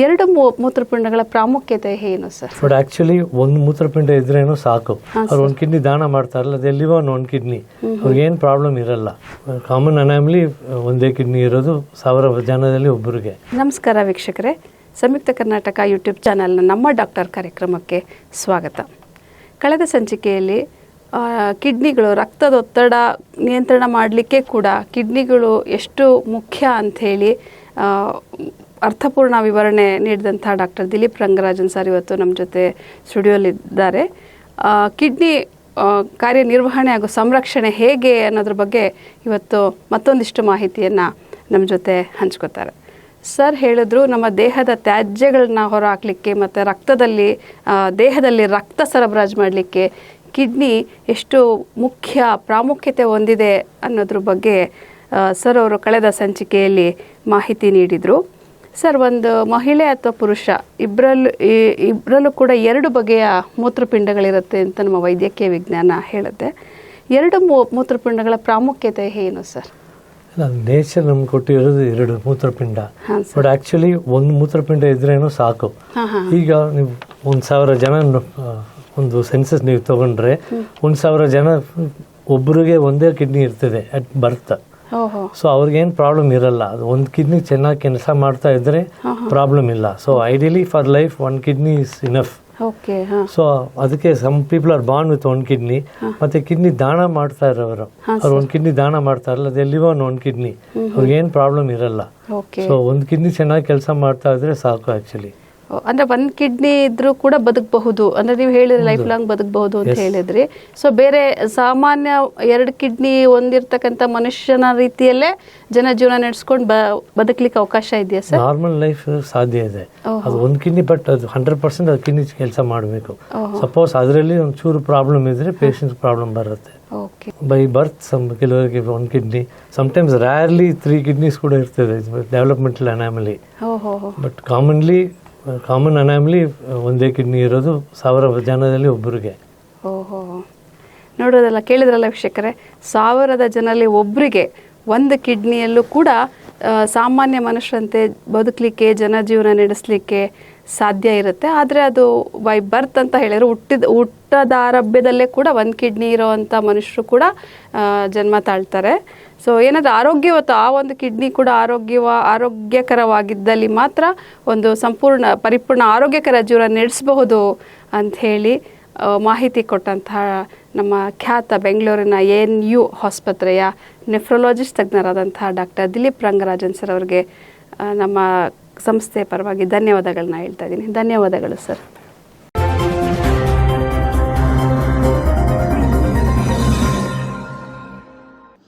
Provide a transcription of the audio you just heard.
ಎರಡು ಮೂತ್ರಪಿಂಡಗಳ ಪ್ರಾಮುಖ್ಯತೆ ಏನು ಸರ್? ಬಟ್ ಆಕ್ಚುಲಿ ಒಂದು ಮೂತ್ರಪಿಂಡ ಇದ್ರೇನು ಸಾಕು. ಅವ್ರು ಒಂದು ಕಿಡ್ನಿ ದಾನ ಮಾಡ್ತಾರಲ್ಲ ಅದೇ ಒಂದು ಒಂದು ಕಿಡ್ನಿ. ಅವ್ರಿಗೆ ಏನು ಪ್ರಾಬ್ಲಮ್ ಇರಲ್ಲ. ಕಾಮನ್ ಅನಾಮ್ಲಿ ಒಂದೇ ಕಿಡ್ನಿ ಇರೋದು ಸಾವಿರ ಜನದಲ್ಲಿ ಒಬ್ಬರಿಗೆ ನಮಸ್ಕಾರ ವೀಕ್ಷಕರೇ. ಸಂಯುಕ್ತ ಕರ್ನಾಟಕ ಯೂಟ್ಯೂಬ್ ಚಾನಲ್ನ ನಮ್ಮ ಡಾಕ್ಟರ್ ಕಾರ್ಯಕ್ರಮಕ್ಕೆ ಸ್ವಾಗತ. ಕಳೆದ ಸಂಚಿಕೆಯಲ್ಲಿ ಕಿಡ್ನಿಗಳು ರಕ್ತದೊತ್ತಡ ನಿಯಂತ್ರಣ ಮಾಡಲಿಕ್ಕೆ ಕೂಡ ಕಿಡ್ನಿಗಳು ಎಷ್ಟು ಮುಖ್ಯ ಅಂಥೇಳಿ ಅರ್ಥಪೂರ್ಣ ವಿವರಣೆ ನೀಡಿದಂಥ ಡಾಕ್ಟರ್ ದಿಲೀಪ್ ರಂಗರಾಜನ್ ಸರ್ ಇವತ್ತು ನಮ್ಮ ಜೊತೆ ಸ್ಟುಡಿಯೋಲಿದ್ದಾರೆ. ಕಿಡ್ನಿ ಕಾರ್ಯನಿರ್ವಹಣೆ ಹಾಗೂ ಸಂರಕ್ಷಣೆ ಹೇಗೆ ಅನ್ನೋದ್ರ ಬಗ್ಗೆ ಇವತ್ತು ಮತ್ತೊಂದಿಷ್ಟು ಮಾಹಿತಿಯನ್ನು ನಮ್ಮ ಜೊತೆ ಹಂಚ್ಕೋತಾರೆ. ಸರ್ ಹೇಳಿದ್ರು ನಮ್ಮ ದೇಹದ ತ್ಯಾಜ್ಯಗಳನ್ನ ಹೊರಹಾಕಲಿಕ್ಕೆ ಮತ್ತು ರಕ್ತದಲ್ಲಿ ದೇಹದಲ್ಲಿ ರಕ್ತ ಸರಬರಾಜು ಮಾಡಲಿಕ್ಕೆ ಕಿಡ್ನಿ ಎಷ್ಟು ಮುಖ್ಯ ಪ್ರಾಮುಖ್ಯತೆ ಹೊಂದಿದೆ ಅನ್ನೋದ್ರ ಬಗ್ಗೆ ಸರ್ ಅವರು ಕಳೆದ ಸಂಚಿಕೆಯಲ್ಲಿ ಮಾಹಿತಿ ನೀಡಿದರು. ಸರ್ ಒಂದು ಮಹಿಳೆ ಅಥವಾ ಪುರುಷ ಇಬ್ಬರಲ್ಲೂ ಇಬ್ಬರಲ್ಲೂ ಕೂಡ ಎರಡು ಬಗೆಯ ಮೂತ್ರಪಿಂಡಗಳಿರುತ್ತೆ ಅಂತ ನಮ್ಮ ವೈದ್ಯಕೀಯ ವಿಜ್ಞಾನ ಹೇಳುತ್ತೆ. ಎರಡು ಮೂತ್ರಪಿಂಡಗಳ ಪ್ರಾಮುಖ್ಯತೆ ಏನು ಸರ್? ನೇಚರ್ ನಮ್ಗೆ ಕೊಟ್ಟಿರೋದು ಎರಡು ಮೂತ್ರಪಿಂಡ. ಬಟ್ ಆಕ್ಚುಲಿ ಒಂದು ಮೂತ್ರಪಿಂಡ ಇದ್ರೇನು ಸಾಕು. ಈಗ ನೀವು ಒಂದು ಸಾವಿರ ಜನ ಒಂದು ಸೆನ್ಸಸ್ ನೀವು ತಗೊಂಡ್ರೆ ಒಂದು ಸಾವಿರ ಜನ ಒಬ್ಬರಿಗೆ ಒಂದೇ ಕಿಡ್ನಿ ಇರ್ತದೆ ಅಟ್ ಬರ್ತ್. ಸೊ ಅವ್ರಿಗೇನು ಪ್ರಾಬ್ಲಮ್ ಇರಲ್ಲ. ಒಂದು ಕಿಡ್ನಿ ಚೆನ್ನಾಗಿ ಕೆಲಸ ಮಾಡ್ತಾ ಇದ್ರೆ ಪ್ರಾಬ್ಲಮ್ ಇಲ್ಲ. So ideally for life one kidney is enough so ಅದಕ್ಕೆ some people are born with one kidney ಮತ್ತೆ ಕಿಡ್ನಿ ದಾನ ಮಾಡ್ತಾ ಇರೋರು. ಅವ್ರು ಒಂದು ಕಿಡ್ನಿ ದಾನ ಮಾಡ್ತಾರಲ್ಲ ಅದೇ ಲಿವ್ ಆನ್ ಒನ್ ಕಿಡ್ನಿ ಅವ್ರಿಗೇನು ಪ್ರಾಬ್ಲಮ್ ಇರಲ್ಲ. ಸೊ ಒಂದು ಕಿಡ್ನಿ ಚೆನ್ನಾಗಿ ಕೆಲಸ ಮಾಡ್ತಾ ಇದ್ರೆ ಸಾಕು ಆಕ್ಚುಲಿ ಅಂದ್ರೆ ಒಂದ್ ಕಿಡ್ನಿ ಇದ್ರೂ ಕೂಡ ಬದುಕಬಹುದು. ಅಂದ್ರೆ ನೀವು ಹೇಳಿದ್ರೆ ಲೈಫ್ ಲಾಂಗ್ ಬದುಕಬಹುದು ಅಂತ ಹೇಳಿದ್ರಿ. ಸೊ ಬೇರೆ ಸಾಮಾನ್ಯ ಎರಡು ಕಿಡ್ನಿ ಹೊಂದಿರ್ತಕ್ಕಂಥ ಮನುಷ್ಯನ ರೀತಿಯಲ್ಲೇ ಜನ ಜೀವನ ನಡೆಸ್ಕೊಂಡು ಬದುಕಲಿಕ್ಕೆ ಅವಕಾಶ ಇದೆಯಾ ಸರ್? ನಾರ್ಮಲ್ ಲೈಫ್ ಸಾಧ್ಯ ಇದೆ. ಅದು ಒಂದು ಕಿಡ್ನಿ ಬಟ್ ಅದು ಹಂಡ್ರೆಡ್ ಪರ್ಸೆಂಟ್ ಅದು ಕಿಡ್ನಿ ಕೆಲಸ ಮಾಡಬೇಕು. ಸಪೋಸ್ ಅದರಲ್ಲಿ ಒಂದು ಚೂರು ಪ್ರಾಬ್ಲಮ್ ಇದ್ರೆ ಪೇಷಂಟ್ ಪ್ರಾಬ್ಲಮ್ ಬರುತ್ತೆ. ಓಕೆ ಬೈ ಬರ್ತ್ ಸಮ್ ಕೆಲವರಿಗೆ ಒಂದು kidney sometimes rarely three kidneys ಕೂಡ ಇರ್ತದೆ developmental anomaly but commonly common anomaly, ಒಂದೇ ಕಿಡ್ನಿ ಇರೋದು ಸಾವಿರ ಜನದಲ್ಲಿ ಒಬ್ಬರಿಗೆ ಓಹೋ. ನೋಡೋದಲ್ಲ ಕೇಳಿದ್ರಲ್ಲ ವೀಕ್ಷಕರೇ, ಸಾವಿರದ ಜನರಲ್ಲಿ ಒಬ್ಬರಿಗೆ ಒಂದು ಕಿಡ್ನಿಯಲ್ಲೂ ಕೂಡ ಸಾಮಾನ್ಯ ಮನುಷ್ಯರಂತೆ ಬದುಕಲಿಕ್ಕೆ, ಜನಜೀವನ ನಡೆಸಲಿಕ್ಕೆ ಸಾಧ್ಯ ಇರುತ್ತೆ. ಆದರೆ ಅದು ಬೈ ಬರ್ತ್ ಅಂತ ಹೇಳಿದ್ರೆ ಹುಟ್ಟಿದ ಹುಟ್ಟದಾರಭ್ಯದಲ್ಲೇ ಕೂಡ ಒಂದು ಕಿಡ್ನಿ ಇರೋವಂಥ ಮನುಷ್ಯರು ಕೂಡ ಜನ್ಮ ತಾಳ್ತಾರೆ. ಸೊ ಏನಾದರೂ ಆರೋಗ್ಯವತ್ತು ಆ ಒಂದು ಕಿಡ್ನಿ ಕೂಡ ಆರೋಗ್ಯವ, ಆರೋಗ್ಯಕರವಾಗಿದ್ದಲ್ಲಿ ಮಾತ್ರ ಒಂದು ಸಂಪೂರ್ಣ, ಪರಿಪೂರ್ಣ ಆರೋಗ್ಯಕರ ಜೀವನ ನಡೆಸಬಹುದು ಅಂತ ಹೇಳಿ ಮಾಹಿತಿ ಕೊಟ್ಟಂತಹ ನಮ್ಮ ಖ್ಯಾತ ಬೆಂಗಳೂರಿನ ಎನ್ ಯು ಆಸ್ಪತ್ರೆಯ ನೆಫ್ರೊಲಾಜಿಸ್ಟ್ ತಜ್ಞರಾದಂತಹ ಡಾಕ್ಟರ್ ದಿಲೀಪ್ ರಂಗರಾಜನ್ ಸರ್ ಅವರಿಗೆ ನಮ್ಮ ಸಂಸ್ಥೆ ಪರವಾಗಿ ಧನ್ಯವಾದಗಳನ್ನ ಹೇಳ್ತಾ ಇದ್ದೀನಿ. ಧನ್ಯವಾದಗಳು ಸರ್.